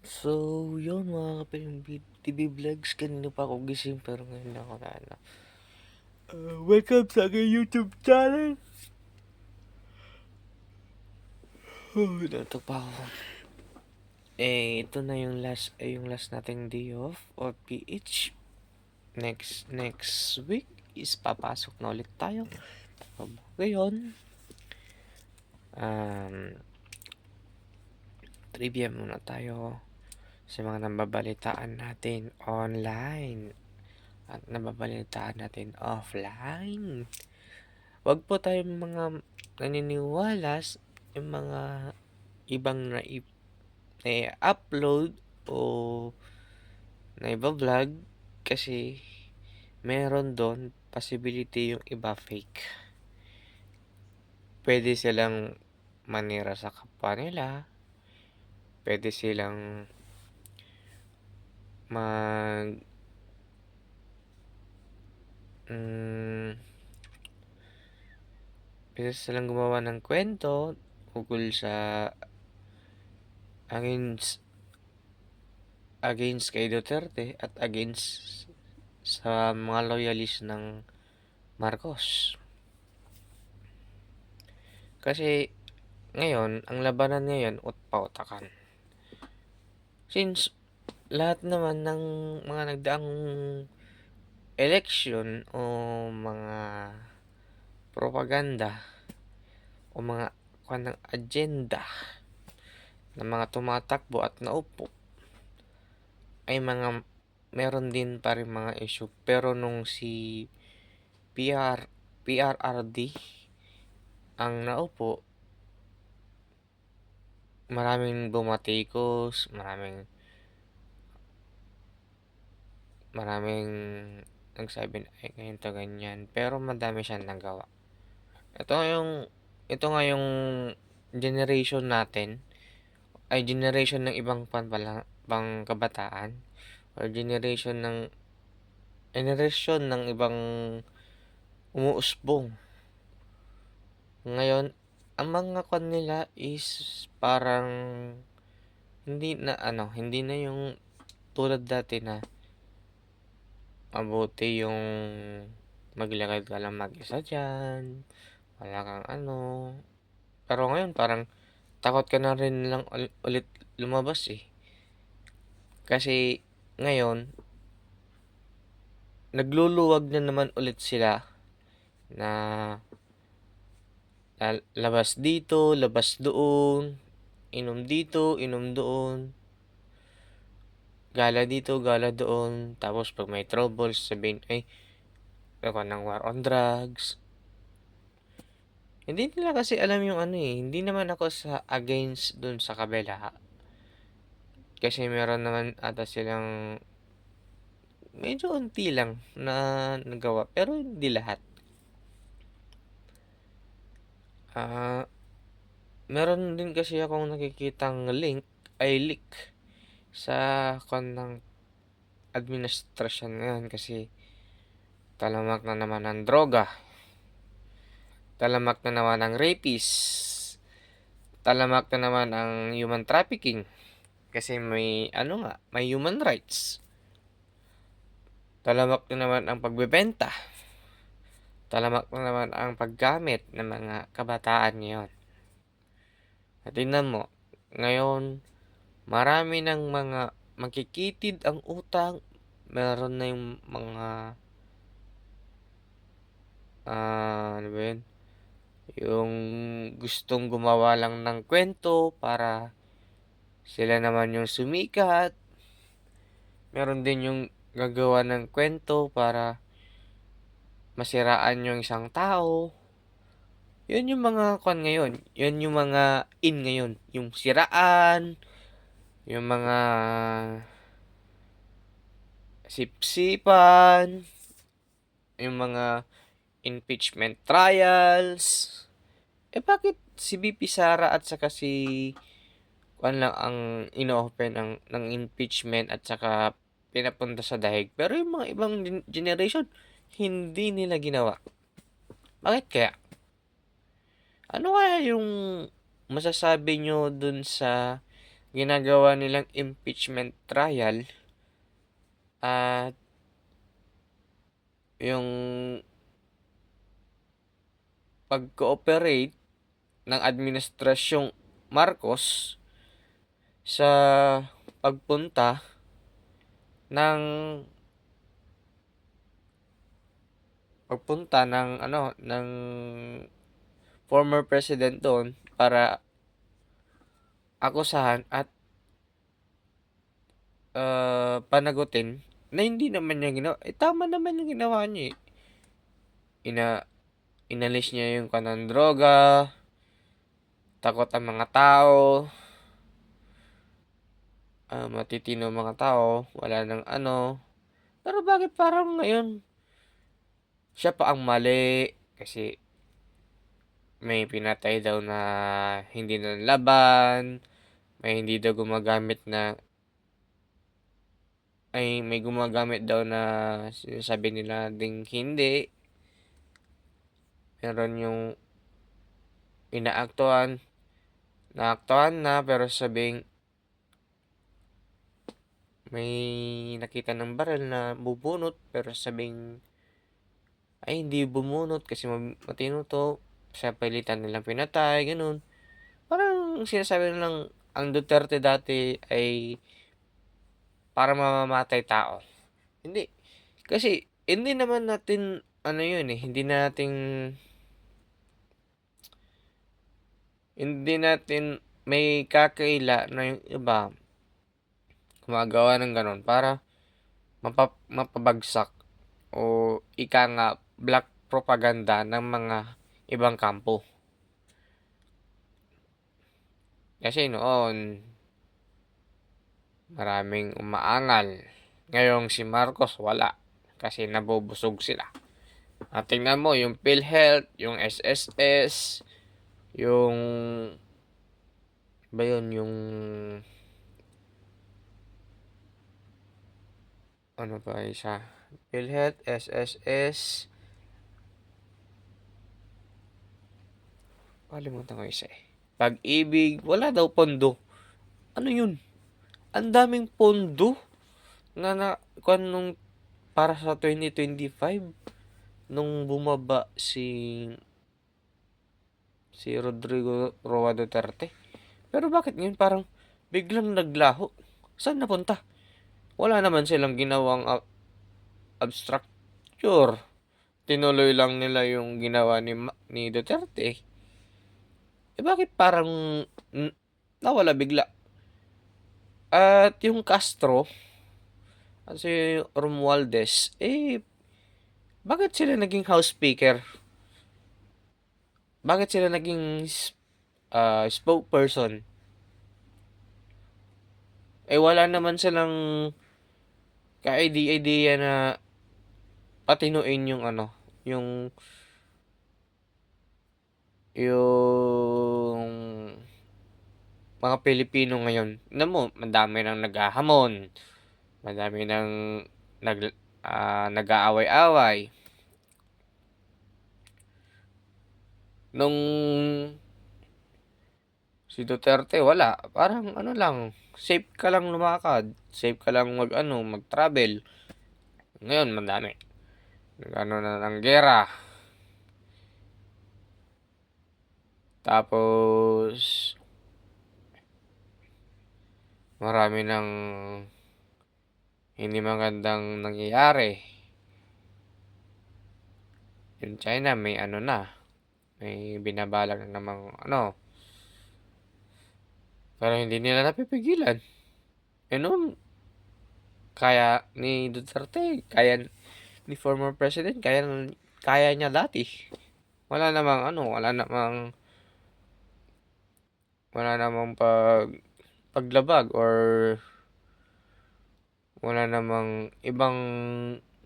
So, yun mga kapiling TV vlogs. Kanina pa ako gising pero ngayon lang ako na ano. Uh, welcome sa aking YouTube channel. Oh, natok pa ako. Eh, ito na yung last, eh, yung last nating day off of PH. Next, next week is papasok na ulit tayo. Ngayon, um, trivia muna tayo sa mga nababalitaan natin online at nababalitaan natin offline. Huwag po tayong mga naniniwala yung mga ibang na upload o na vlog kasi meron doon possibility yung iba fake. Pwede silang manira sa kapwa nila. Pwede silang mag mm, pwede silang gumawa ng kwento ukol sa against against kay Duterte at against sa mga loyalist ng Marcos. Kasi ngayon, ang labanan ngayon, utpa-utakan. Since lahat naman ng mga nagdaang election o mga propaganda o mga kwan ng agenda ng mga tumatakbo at naupo ay mga meron din pa rin mga issue. Pero nung si PR PRRD ang naupo maraming bumatikos maraming maraming nagsabi na ay ganito ganyan. Pero madami siyang nagawa. Ito yung ito nga yung generation natin. Ay generation ng ibang pan pala pang kabataan. Or generation ng generation ng ibang umuusbong. Ngayon ang mga kwan nila is parang hindi na ano hindi na yung tulad dati na mabuti yung maglakad ka lang mag-isa dyan, wala kang ano. Pero ngayon parang takot ka na rin lang ul- ulit lumabas eh. Kasi ngayon, nagluluwag na naman ulit sila na labas dito, labas doon, inom dito, inom doon gala dito, gala doon. Tapos pag may trouble, sabihin, ay, ako ng war on drugs. Hindi nila kasi alam yung ano eh. Hindi naman ako sa against dun sa kabila. Kasi meron naman ata silang medyo unti lang na nagawa. Pero hindi lahat. Ah, uh, meron din kasi akong nakikitang link ay leak sa kon ng administrasyon ngayon kasi talamak na naman ng droga. Talamak na naman ang rapist. Talamak na naman ang human trafficking. Kasi may ano nga, may human rights. Talamak na naman ang pagbebenta. Talamak na naman ang paggamit ng mga kabataan ngayon. At tingnan mo, ngayon, marami ng mga magkikitid ang utang, meron na yung mga uh, ano ba yun? Yung gustong gumawa lang ng kwento para sila naman yung sumikat. Meron din yung gagawa ng kwento para masiraan yung isang tao. Yun yung mga kon ngayon. Yun yung mga in ngayon. Yung siraan, yung mga sipsipan, yung mga impeachment trials. Eh bakit si BP Sara at saka si kuan lang ang ino-open ng, ng impeachment at saka pinapunta sa dahig. Pero yung mga ibang generation, hindi nila ginawa. Bakit kaya? Ano kaya yung masasabi nyo dun sa ginagawa nilang impeachment trial at yung pag-cooperate ng administrasyong Marcos sa pagpunta ng pagpunta ng ano ng former president doon para akusahan at uh, panagutin na hindi naman niya ginawa. Eh, tama naman yung ginawa niya eh. Ina, inalis niya yung kanang droga, takot ang mga tao, uh, matitino mga tao, wala nang ano. Pero bakit parang ngayon, siya pa ang mali kasi may pinatay daw na hindi na laban, may hindi daw gumagamit na ay may gumagamit daw na sinasabi nila ding hindi. Meron yung inaaktuhan, naaktuhan na pero sabing may nakita ng baril na bubunot pero sabing ay hindi bumunot kasi matino to sa pilitan nilang pinatay ganun parang sinasabi nilang ang Duterte dati ay para mamamatay tao. Hindi. Kasi, hindi naman natin, ano yun eh, hindi natin, hindi natin may kakaila na yung iba gumagawa ng ganun para mapabagsak o ika nga black propaganda ng mga ibang kampo. Kasi noon, Maraming umaangal. Ngayong si Marcos wala kasi nabubusog sila. At tingnan mo yung PhilHealth, yung SSS, yung ba yun, yung ano pa isa? PhilHealth, SSS, kalimutan ko isa eh. Pag-ibig, wala daw pondo. Ano yun? ang daming pondo na na kung nung para sa 2025 nung bumaba si si Rodrigo Roa Duterte. Pero bakit ngayon parang biglang naglaho? Saan napunta? Wala naman silang ginawang ab- abstructure. Tinuloy lang nila yung ginawa ni, ni Duterte. Eh bakit parang nawala bigla? At yung Castro, at si Romualdez, eh, bakit sila naging house speaker? Bakit sila naging uh, spokesperson? Eh, wala naman silang ka-idea na patinuin yung ano, yung yung mga Pilipino ngayon, na mo, madami nang naghahamon, madami nang nag, uh, nag-aaway-away. Nung si Duterte, wala. Parang ano lang, safe ka lang lumakad, safe ka lang mag ano, mag-travel. Ngayon, madami. Nag-ano na ng gera. Tapos, marami ng hindi magandang nangyayari. Yung China may ano na, may binabalak na namang ano. Pero hindi nila napipigilan. E noon, kaya ni Duterte, kaya ni former president, kaya, kaya niya dati. Wala namang ano, wala namang wala namang pag paglabag or wala namang ibang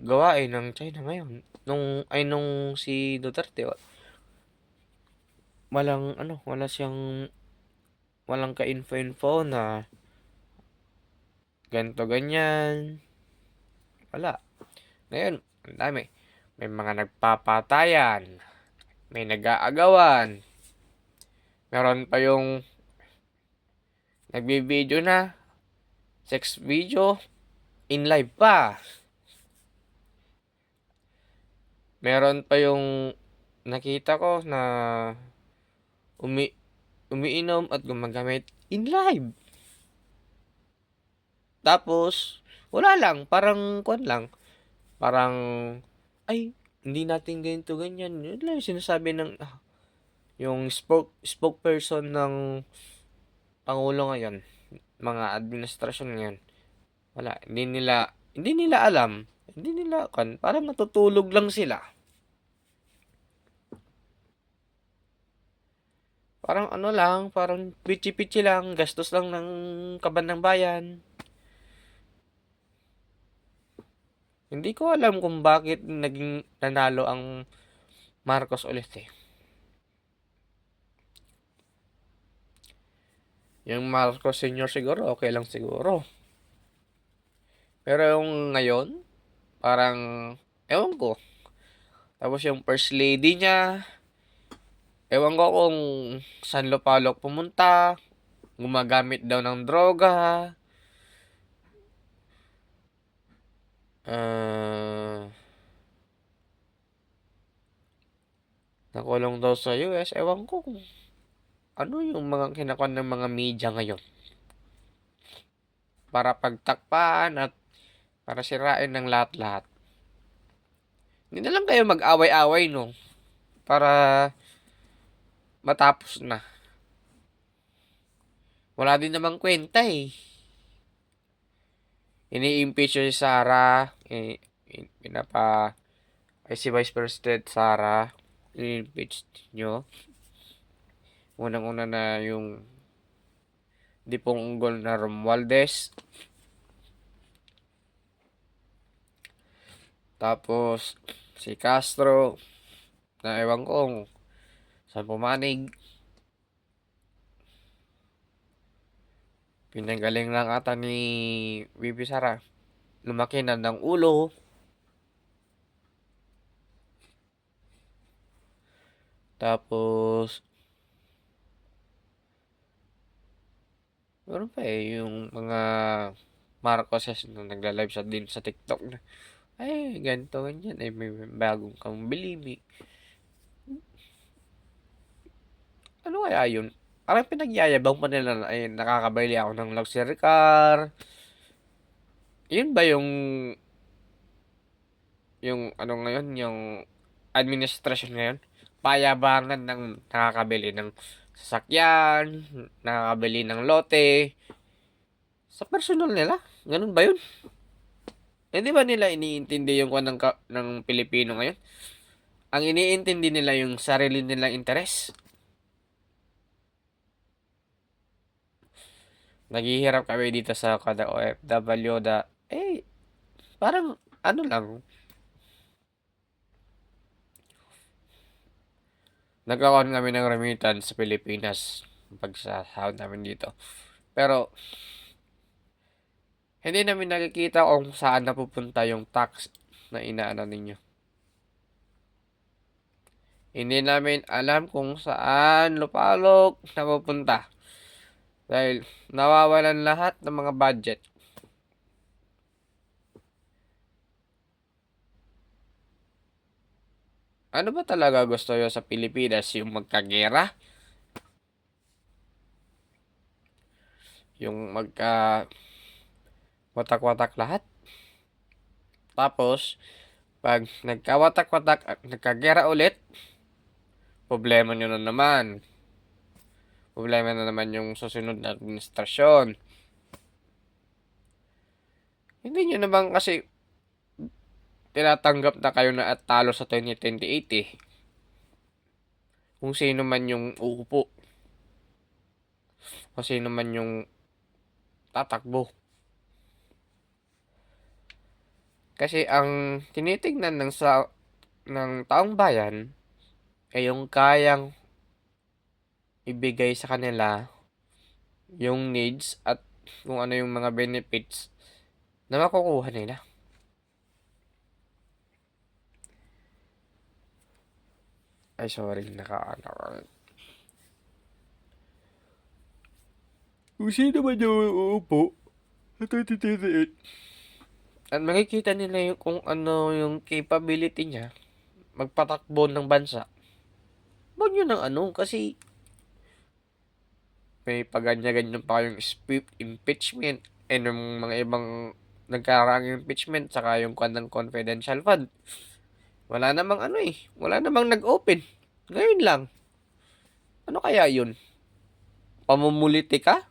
gawain ng China ngayon. Nung ay nung si Duterte walang ano, wala siyang walang ka-info-info na ganto ganyan. Wala. Ngayon, ang dami. May mga nagpapatayan. May nag-aagawan. Meron pa yung Nagbi-video na. Sex video. In live pa. Meron pa yung nakita ko na umi umiinom at gumagamit in live. Tapos, wala lang. Parang, kwan lang. Parang, ay, hindi natin ganito, ganyan. Yun lang yung sinasabi ng, ah, yung spoke, spokesperson ng Pangulo ngayon. Mga administrasyon ngayon. Wala. Hindi nila, hindi nila alam. Hindi nila, kan, parang natutulog lang sila. Parang ano lang, parang pichi-pichi lang, gastos lang ng kaban ng bayan. Hindi ko alam kung bakit naging nanalo ang Marcos ulit eh. Yung Marcos Senior siguro, okay lang siguro. Pero yung ngayon, parang, ewan ko. Tapos yung First Lady niya, ewan ko kung saan lupalok pumunta, gumagamit daw ng droga, Ah. nakulong daw sa US. Ewan ko kung ano yung mga kinakon ng mga media ngayon. Para pagtakpan at para sirain ng lahat-lahat. Hindi na lang kayo mag-away-away, no? Para matapos na. Wala din namang kwenta eh ini-impeach si Sara, eh, pinapa, ay si Vice President Sara, ini-impeach nyo. Unang-una na yung Dipong Unggol na Romualdez. Tapos, si Castro, na ewan kong saan pumanig. Pinanggaling lang ata ni Bibi Sara. Lumaki na ng ulo. Tapos, meron pa eh, yung mga Marcoses na nagla-live sa din sa TikTok na, ay, ganito, ganyan, ay, may bagong kang bilimi. Ano kaya yun? Parang pinagyayabang pa nila na, ay, nakakabili ako ng luxury car. Yun ba yung yung ano ngayon, yung administration ngayon? Payabangan ng nakakabili ng sasakyan, nakakabili ng lote. Sa personal nila, ganun ba yun? Hindi ba nila iniintindi yung kwan ng, ka- ng Pilipino ngayon? Ang iniintindi nila yung sarili nilang interes. naghihirap kami dito sa kada OFW da eh parang ano lang nagkaroon kami ng remittance sa Pilipinas. Pag sa sahod namin dito. Pero hindi namin nakikita kung saan napupunta yung tax na inaano ninyo. Hindi namin alam kung saan lupalok napupunta. Dahil nawawalan lahat ng mga budget. Ano ba talaga gusto nyo sa Pilipinas? Yung magkagera? Yung magka watak-watak lahat? Tapos, pag nagkawatak-watak at nagkagera ulit, problema nyo na naman problema na naman yung susunod na administrasyon. Hindi nyo naman kasi tinatanggap na kayo na at talo sa 2028 eh. Kung sino man yung uupo. Kung sino man yung tatakbo. Kasi ang tinitignan ng sa ng taong bayan ay yung kayang ibigay sa kanila yung needs at kung ano yung mga benefits na makukuha nila. Ay, sorry, naka, naka. Kung sino man yung uupo 2028 at makikita nila yung kung ano yung capability niya magpatakbo ng bansa, wag nyo ng ano, kasi may paganya-ganyan pa sp- impeachment and yung mga ibang nagkaraang impeachment saka yung kwan ng confidential fund. Wala namang ano eh, wala namang nag-open. Ngayon lang. Ano kaya yun? Pamumuliti ka?